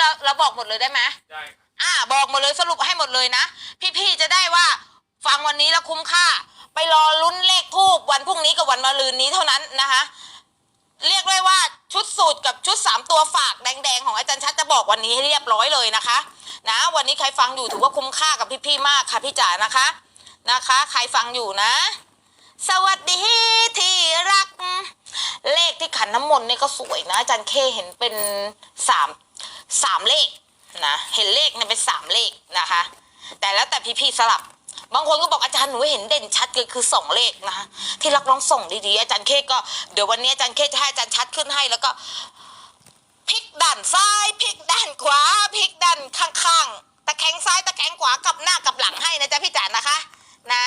เราเราบอกหมดเลยได้ไหมได้ครับอ่าบอกหมดเลยสรุปให้หมดเลยนะ พี่ๆจะได้ว่าฟังวันนี้แล้วคุ้มค่า ไปรอลุ้นเลขทูบวันพรุ่งนี้กับวันมะรืนนี้เท่านั้นนะคะ เรียกได้ว่าชุดสูตรกับชุดสามตัวฝากแดงๆ ของอาจารย์ชัดจะบอกวันนี้ให้เรียบร้อยเลยนะคะ นะ วันนี้ใครฟังอยู่ถือว่าคุ้มค่ากับพี่ๆมากค่ะพี่จ๋านะคะนะคะ ใครฟังอยู่นะ สวัสดีที่รัก เลขที่ขันน้ำมนต์นี่ก็สวยนะอาจารย์เคเห็นเป็นสาม สามเลขนะเห็นเลขเนี่ยเป็นสามเลขนะคะ แต่แล้วแต่พี่ๆสลับบางคนก็บอกอาจารย์หนูเห็นเด่นชัดเลยคือสองเลขนะคะที่รักลองส่งดีๆอาจารย์เคก็เดี๋ยววันนี้อาจารย์เคจะให้อาจารย์ชัดขึ้นให้แล้วก็พลิกด้านซ้ายพลิกด้านขวาพลิกด้านข้างๆตะแคงซ้ายตะแคงขวากลับหน้ากลับหลังให้นะจ๊ะพี่จ๋านะคะ นะ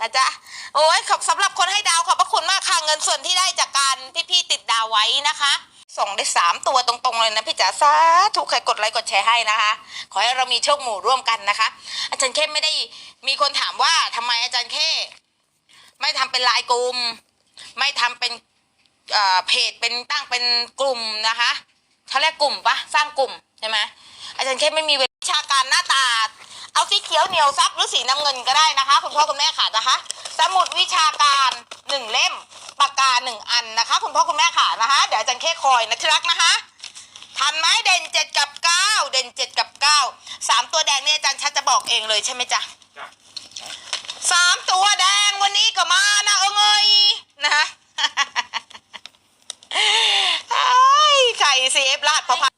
นะจ๊ะโอ้ยขอบสำหรับคนให้ดาวขอบพระคุณมากค่ะเงินส่วนที่ได้จากการพี่ๆติดดาวไว้นะคะ ส่งได้สามตัวตรงๆเลยนะพี่จ๋าสาธุใครกดไลค์กดแชร์ให้นะคะ ขอให้เรามีโชคหมู่ร่วมกันนะคะ อาจารย์เข้ไม่ได้มีคนถามว่าทำไมอาจารย์เข้ไม่ทำเป็นไลายกลุ่ม ไม่ทำเป็นเอ่อเพจเป็นตั้งเป็นกลุ่มนะคะเขาเรียกกลุ่มปะสร้างกลุ่มใช่ไหมอาจารย์เข้ไม่มีวิชาการหน้าตา เอาสีเขียวเหนียวซับหรือสีน้ำเงินก็ได้นะคะ คุณพ่อคุณแม่ค่ะนะคะ สมุดวิชาการหนึ่งเล่ม กกาหนึ่งอันนะคะ คุณพ่อคุณแม่ค่ะนะคะ เดี๋ยวอาจารย์เข้คอยนะที่รักนะคะ ทันไหมเด่นเจ็ดกับเก้าเด่นเจ็ดกับเก้าสามตัวแดงเนี่ยอาจารย์ชัดจะบอกเองเลยใช่ไหมจ๊ะจ้ะสามตัวแดงวันนี้ก็มานะเอิงเอยนะคะไอ้ยไข่ซีเอฟลาดพอพัน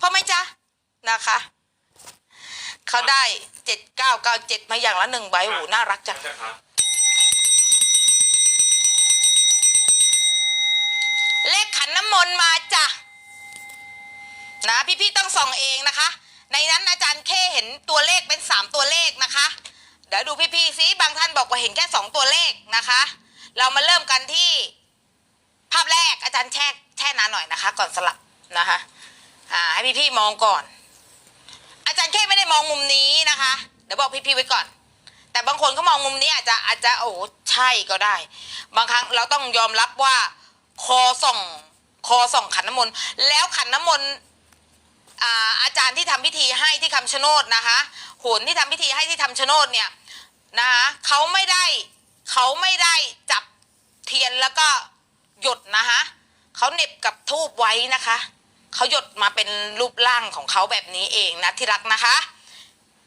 พอไหมจ๊ะนะคะเขาได้เจ็ดเก้าเก้าเจ็ดมาอย่างละหนึ่งใบโอ้โหน่ารักจัง จ้ะครับ เล ขันน้ำมนต์มาจ้ะนะพี่ๆต้องส่องเองนะคะ ในนั้นอาจารย์เคเห็นตัวเลขเป็นสามตัวเลขนะคะ เดี๋ยวดูพี่ๆซิบางท่านบอกว่าเห็นแค่สองตัวเลขนะคะ เรามาเริ่มกันที่ภาพแรกอาจารย์แช่แช่นานหน่อยนะคะ ก่อนสลับนะคะอ่าให้พี่ๆมองก่อน อาจารย์แค่ไม่ได้มองมุมนี้นะคะ เดี๋ยวบอกพี่ๆไว้ก่อน แต่บางคนก็มองมุมนี้อาจจะอาจจะโอ้ใช่ก็ได้ บางครั้งเราต้องยอมรับว่า คอส่องคอส่องขันน้ำมนต์แล้วขันน้ำมนต์อ่าอาจารย์ที่ทำพิธีให้ที่คำชะโนดนะคะโหนที่ทำพิธีให้ที่ทำชะโนดเนี่ยนะคะเขาไม่ได้เขาไม่ได้จับเทียนแล้วก็หยดนะคะเขาเน็บกับทูบไว้นะคะเขาหยดมาเป็นรูปร่างของเขาแบบนี้เองนะที่รักนะคะ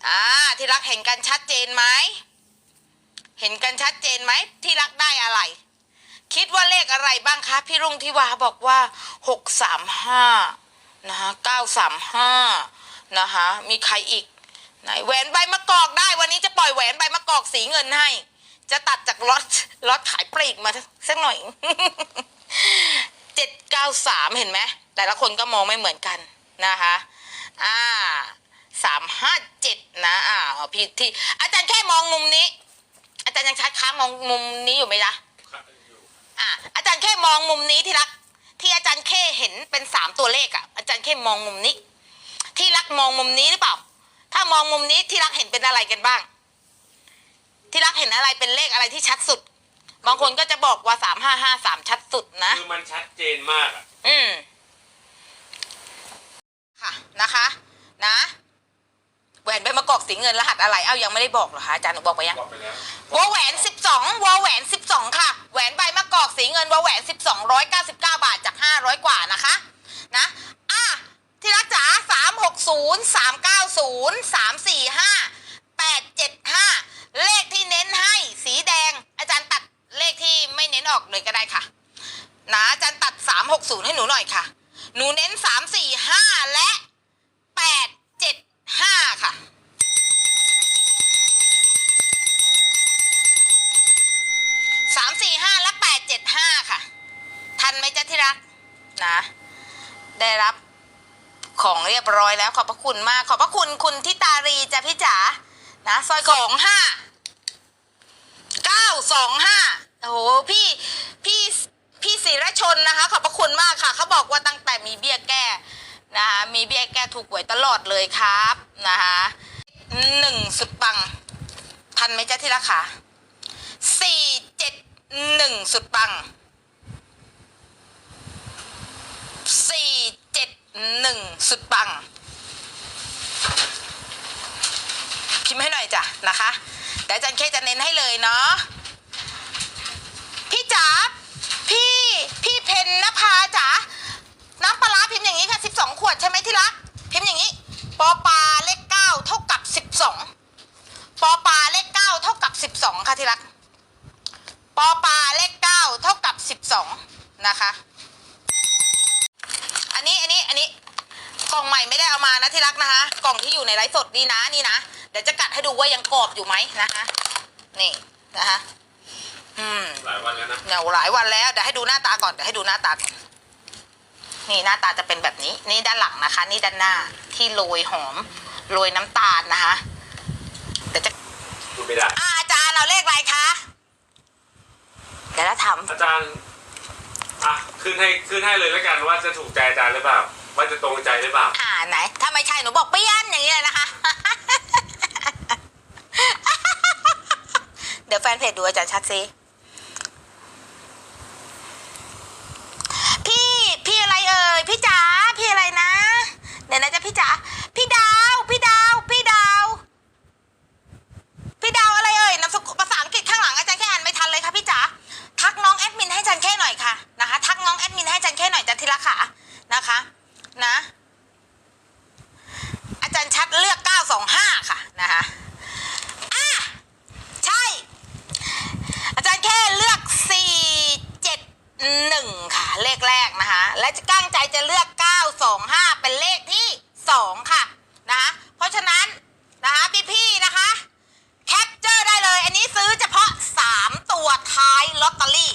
อ่าที่รักเห็นกันชัดเจนไหมเห็นกันชัดเจนไหมที่รักได้อะไร คิดว่าเลขอะไรบ้างคะพี่รุ่งทิวาบอกว่าหกสามห้านะคะเก้าสามห้านะคะมีใครอีกไหนแหวนใบมะกอกได้วันนี้จะปล่อยแหวนใบมะกอกสีเงินให้ จะตัดจากล็อตล็อตขายปลีกมาสักหน่อยเจ็ดเก้าสามเห็นไหมแต่ละคนก็มองไม่เหมือนกันนะคะอ่าสามห้าเจ็ดนะอ่าพี่ที่อาจารย์แค่มองมุมนี้ อาจารย์ยังชัดค้ามองมุมนี้อยู่ไหมจ๊ะ อยู่อะอาจารย์แค่มองมุมนี้ที่รัก ที่อาจารย์แค่เห็นเป็นสามตัวเลขอะอาจารย์แค่มองมุมนี้ ที่รักมองมุมนี้หรือเปล่า ถ้ามองมุมนี้ที่รักเห็นเป็นอะไรกันบ้าง ที่รักเห็นอะไรเป็นเลขอะไรที่ชัดสุด บางคนก็จะบอกว่าสามห้าห้าสามชัดสุดนะ คือมันชัดเจนมากอะอืม ค่ะนะคะ นะ แหวนใบมะกอกสีเงินรหัสอะไร เอ้ายังไม่ได้บอกเหรอคะอาจารย์หนูบอกไปยังบอกไปแล้ววอแหวนสิบสองวอแหวนสิบสองค่ะ แหวนใบมะกอกสีเงินวอแหวนสิบสองร้อยเก้าสิบเก้าบาทจากห้าร้อยกว่านะคะ นะอะที่รักจ๋าสามหกศูนย์สามเก้าศูนย์สามสี่ห้าแปดเจ็ดห้าเลขที่เน้นให้สีแดง อาจารย์ตัดเลขที่ไม่เน้นออกเลยก็ได้ค่ะ นะอาจารย์ตัดสามหกศูนย์ให้หนูหน่อยค่ะ หนูเน้นสามสี่ห้าและแปดเจ็ดห้าค่ะ สี่ห้าและแปดเจ็ดห้าค่ะ ทันไหมจ๊ะที่รักนะ ได้รับของเรียบร้อยแล้วขอบพระคุณมาก ขอบพระคุณคุณทิตารีจ้ะพี่จ๋านะซอยของห้าเก้าสองห้าโอ้โหพี่พี่พี่ศิรชนนะคะ ขอบพระคุณมากค่ะเขาบอกว่าตั้งแต่มีเบี้ยแก้นะคะมีเบี้ยแก้ถูกหวยตลอดเลยครับนะคะหนึ่งสุดปังทันไหมจ๊ะที่รักค่ะสี่ หนึ่งสุดปังสี่เจ็ดหนึ่งสุดปัง พิมพ์ให้หน่อยจ้ะนะคะเดี๋ยวอาจารย์เคจะเน้นให้เลยเนาะพี่จ๋าพี่พี่เพนนภาจ๋าน้ำปลาร้าพิมพ์อย่างนี้ค่ะ 12 ขวดใช่ไหมที่รัก พิมพ์อย่างนี้ ปอปลาเลข9เท่ากับ 12 ปอปลาเลข9เท่ากับ 12 ค่ะที่รัก ปอปลาเลข9เท่ากับ 12 นะคะ อันนี้อันนี้อันนี้กล่องใหม่ไม่ได้เอามานะที่รักนะคะ กล่องที่อยู่ในไลฟ์สด นี่นะนี่นะ เดี๋ยวจะกัดให้ดูว่ายังกรอบอยู่ไหมนะคะนี่นะคะอืมหลายวันแล้วนะเนี่ยหลายวันแล้วเดี๋ยวให้ดูหน้าตาก่อนเดี๋ยวให้ดูหน้าตาก่อนนี่หน้าตาจะเป็นแบบนี้ นี่ด้านหลังนะคะ นี่ด้านหน้าที่โรยหอมโรยน้ำตาลนะคะเดี๋ยวจะดูไม่ได้อ่าอาจารย์เราเลขอะไรคะเดี๋ยวเราทำอาจารย์อะขึ้นให้ขึ้นให้เลยแล้วกันว่าจะถูกใจอาจารย์หรือเปล่าว่าจะตรงใจหรือเปล่าอ่าไหน ถ้าไม่ใช่หนูบอกเปี้ยนอย่างนี้เลยนะคะ เดี๋ยวแฟนเพจดูอาจารย์ชัดซิพี่พี่อะไรเอ่ยพี่จ๋าพี่อะไรนะ เดี๋ยวนะจ๊ะพี่จ๋า พี่ดาว พี่ดาว พี่ดาว พี่ดาวอะไรเอ่ยนามสกุลภาษาอังกฤษข้างหลังอาจารย์แค่อ่านไม่ทันเลยค่ะพี่จ๋า ทักน้องแอดมินให้อาจารย์แค่หน่อยค่ะนะคะ ทักน้องแอดมินให้อาจารย์แค่หน่อยจันทิละค่ะนะคะ นะ อาจารย์ชัดเลือก 925 ค่ะนะคะอะใช่ อาจารย์แค่เลือก 471 ค่ะ เลขแรกนะคะ และ จะตั้งใจะเลือก 925 เป็นเลขที่ 2 ค่ะนะคะเพราะฉะนั้นนะคะพี่ๆนะคะแคปเจอร์ได้เลย อันนี้ซื้อเฉพาะ 3 ตัวท้ายลอตเตอรี่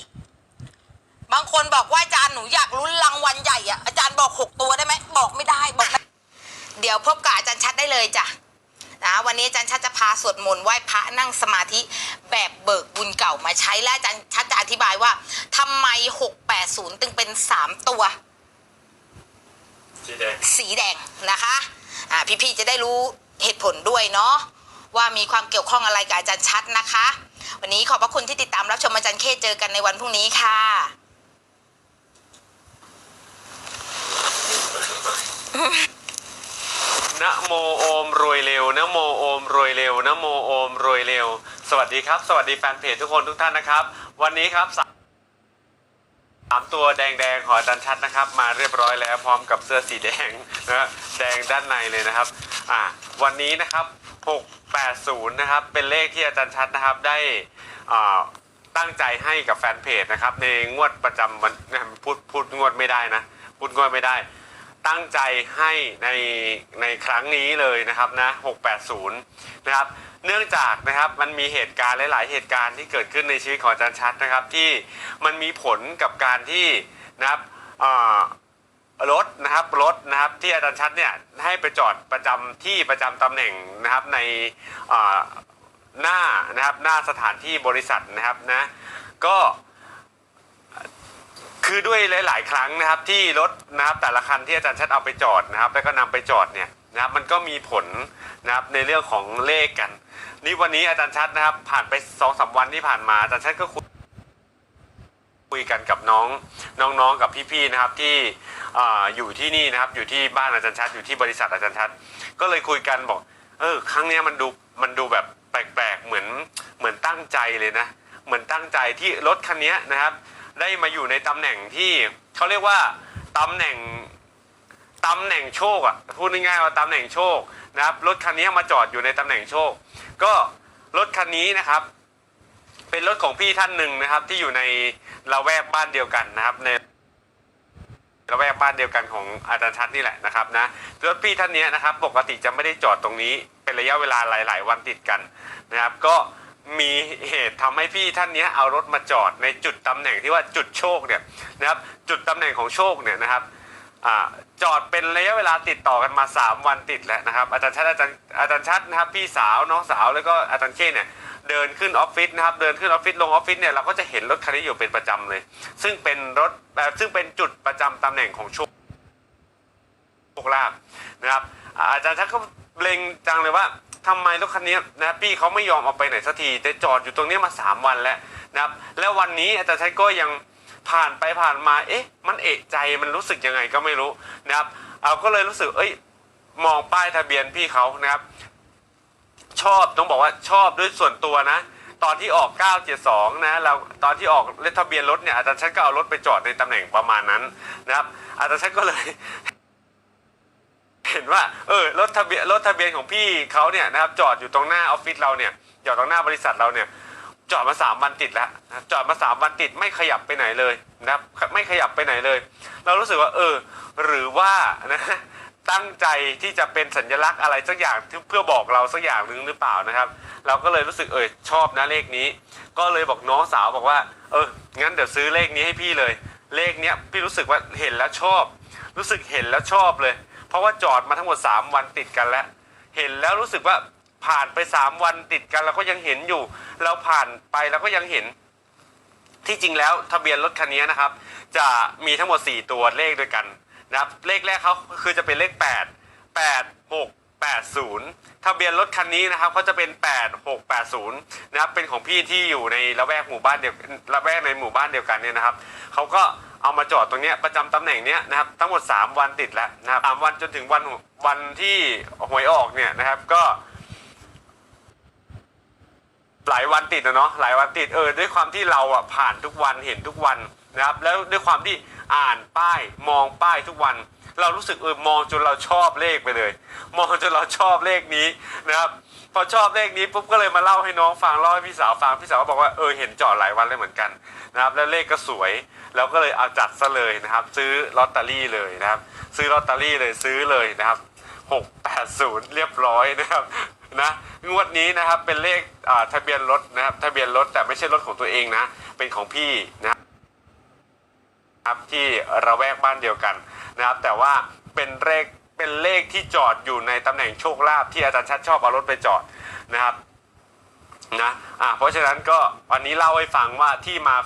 บางคนบอกว่าอาจารย์หนูอยากลุ้นรางวัลใหญ่อะอาจารย์บอก 6 ตัวได้ไหมบอกไม่ได้บอกไม่เดี๋ยวพบกับอาจารย์ชัดได้เลยจ้ะนะวันนี้อาจารย์ชัดจะพาสวดมนต์ไหว้พระนั่งสมาธิแบบเบิกบุญเก่ามาใช้และอาจารย์ชัดจะอธิบายว่าทำไม 680ถึงเป็น 3 ตัว สีแดงสีแดงนะคะอ่าพี่ๆจะได้รู้เหตุผลด้วยเนาะว่ามีความเกี่ยวข้องอะไรกับอาจารย์ชัดนะคะ วันนี้ขอบพระคุณที่ติดตามรับชมอาจารย์เคเจอกันในวันพรุ่งนี้ค่ะนะโมโอมรวยเร็วนะโมโอมรวยเร็วนะโมโอมรวยเร็ว สวัสดีครับ สวัสดีแฟนเพจทุกคนทุกท่านนะครับ วันนี้ครับ สามตัวแดงๆของอาจารย์ชัดนะครับ มาเรียบร้อยแล้วพร้อมกับเสื้อสีแดงนะแดงด้านในเลยนะครับอ่าวันนี้นะครับ 680 นะครับ เป็นเลขที่อาจารย์ชัดนะครับได้อ่าตั้งใจให้กับแฟนเพจนะครับในงวดประจำวันพูดพูดงวดไม่ได้นะพูดงวดไม่ได้ ตั้งใจให้ในในครั้งนี้เลยนะครับนะ 680 นะครับ เนื่องจากนะครับมันมีเหตุการณ์หลาย ๆ เหตุการณ์ที่เกิดขึ้นในชีวิตของอาจารย์ชัดนะครับ ที่มันมีผลกับการที่นะครับรถนะครับรถนะครับที่อาจารย์ชัดเนี่ยให้ไปจอดประจำที่ประจำตำแหน่งนะครับในหน้านะครับหน้าสถานที่บริษัทนะครับนะก็ คือด้วยหลาย ๆ ครั้งนะครับที่รถนะครับแต่ละคันที่อาจารย์ชัดเอาไปจอดนะครับ แล้วก็นำไปจอดเนี่ยนะครับมันก็มีผลนะครับในเรื่องของเลขกัน นี่วันนี้อาจารย์ชัดนะครับ ผ่านไปสองสาวันที่ผ่านมาอาจารย์ชัดก็คุยคุยกันกับน้องน้องๆกับพี่ๆนะครับที่ออยู่ที่นี่นะครับ อยู่ที่บ้านอาจารย์ชัดอยู่ที่บริษัทอาจารย์ชัด ก็เลยคุยกันบอก เออ ครั้งนี้มันดูมันดูแบบแปลกๆเหมือนเหมือนตั้งใจเลยนะ เหมือนตั้งใจที่รถคันนี้นะครับ ได้มาอยู่ในตำแหน่งที่เขาเรียกว่าตำแหน่งตำแหน่งโชคอะพูดง่ายๆว่าตำแหน่งโชคนะครับรถคันนี้มาจอดอยู่ในตำแหน่งโชค ก็รถคันนี้นะครับ เป็นรถของพี่ท่านหนึ่งนะครับ ที่อยู่ในละแวกบ้านเดียวกันนะครับ ในละแวกบ้านเดียวกันของอาจารย์ชัดนี่แหละนะครับนะรถพี่ท่านนี้นะครับ ปกติจะไม่ได้จอดตรงนี้ เป็นระยะเวลาหลาย ๆ วันติดกันนะครับ ก็ มีเหตุทำให้พี่ท่านเนี้ยเอารถมาจอดในจุดตำแหน่งที่ว่าจุดโชคเนี่ยนะครับจุดตำแหน่งของโชคเนี่ยนะครับอจอดเป็นระยะเวลาติดต่อกันมา 3 วันติดแล้วนะครับ อาจารย์ชัดอาจารย์อาจารย์ชัดนะครับพี่สาวน้องสาวแล้วก็อาจารย์เช่เนี่ยเดินขึ้นออฟฟิศนะครับเดินขึ้นออฟฟิศลงออฟฟิศเนี่ยเราก็จะเห็นรถคันนี้อยู่เป็นประจำเลย ซึ่งเป็นรถแบบซึ่งเป็นจุดประจำตำแหน่งของโชคโชคลาภนะครับอาจารย์ชักก็ เลงจังเลยว่าทำไมรถคันนี้นะพี่เขาไม่ยอมเอาไปไหนสักทีแต่จอดอยู่ตรงนี้มา 3 วันแล้วนะครับแล้ววันนี้อาจารย์ชักก็ยังผ่านไปผ่านมา เอ๊ะ มันเอะใจมันรู้สึกยังไงก็ไม่รู้นะครับ เอาก็เลยรู้สึก เอ้ย มองป้ายทะเบียนพี่เขานะครับ ชอบต้องบอกว่าชอบด้วยส่วนตัวนะ ตอนที่ออก 972 นะ เราตอนที่ออกเลขทะเบียนรถเนี่ยอาจารย์ชัดก็เอารถไปจอดในตำแหน่งประมาณนั้นนะครับ อาจารย์ชัดก็เลย ห็นว่าเออรถทะเบียนรถทะเบียนของพี่เขาเนี่ยนะครับจอดอยู่ตรงหน้าออฟฟิศเราเนี่ยจอดตรงหน้าบริษัทเราเนี่ยจอดมาสามวันติดแล้วนะจอดมาสามวันติดไม่ขยับไปไหนเลยนะครับไม่ขยับไปไหนเลย เรารู้สึกว่าเออ หรือว่านะตั้งใจที่จะเป็นสัญลักษณ์อะไรสักอย่างเพื่อบอกเราสักอย่างหนึ่งหรือเปล่านะครับ เราก็เลยรู้สึกเออชอบนะเลขนี้ ก็เลยบอกน้องสาวบอกว่า เอองั้นเดี๋ยวซื้อเลขนี้ให้พี่เลย เลขเนี้ยพี่รู้สึกว่าเห็นแล้วชอบ รู้สึกเห็นแล้วชอบเลย เพราะว่าจอดมาทั้งหมด 3 วันติดกันแล้ว เห็นแล้วรู้สึกว่าผ่านไป 3 วันติดกันเราก็ยังเห็นอยู่ เราผ่านไปเราก็ยังเห็น ที่จริงแล้วทะเบียนรถคันนี้นะครับ จะมีทั้งหมด 4 ตัวเลขด้วยกันนะครับเลขแรกเขาคือจะเป็นเลข 8 8 6 8 0 ทะเบียนรถคันนี้นะครับเขาจะเป็น 8 6 8 0 นะครับเป็นของพี่ที่อยู่ในละแวกหมู่บ้านเดียวละแวกในหมู่บ้านเดียวกันเนี่ยนะครับเขาก็ เอามาจอดตรงเนี้ยประจำตำแหน่งเนี้ยนะครับทั้งหมด 3 วันติดแล้วนะครับสามวันจนถึงวันวันที่หวยออกเนี่ยนะครับก็ หลายวันติดนะเนาะหลายวันติดเออด้วยความที่เราอะผ่านทุกวันเห็นทุกวันนะครับ แล้วด้วยความที่อ่านป้ายมองป้ายทุกวัน เรารู้สึกเออมองจนเราชอบเลขไปเลย มองจนเราชอบเลขนี้นะครับพอชอบเลขนี้ปุ๊บก็เลยมาเล่าให้น้องฟังเล่าให้พี่สาวฟังพี่สาวก็บอกว่าเออเห็นจอดหลายวันเลยเหมือนกันนะครับแล้วเลขก็สวยแล้วก็เลยเอาจัดซะเลยนะครับ ซื้อลอตเตอรี่เลยนะครับ ซื้อลอตเตอรี่เลยซื้อเลยนะครับ680 เรียบร้อยนะครับนะงวดนี้นะครับเป็นเลขอ่าทะเบียนรถนะครับทะเบียนรถแต่ไม่ใช่รถของตัวเองนะ เป็นของพี่นะครับที่ระแวกบ้านเดียวกัน นะครับ แต่ว่าเป็นเลขเป็นเลขที่จอดอยู่ในตำแหน่งโชคลาภที่อาจารย์ชัดชอบเอารถไปจอดนะครับนะอ่าเพราะฉะนั้นก็วันนี้เล่าให้ฟังว่าที่มา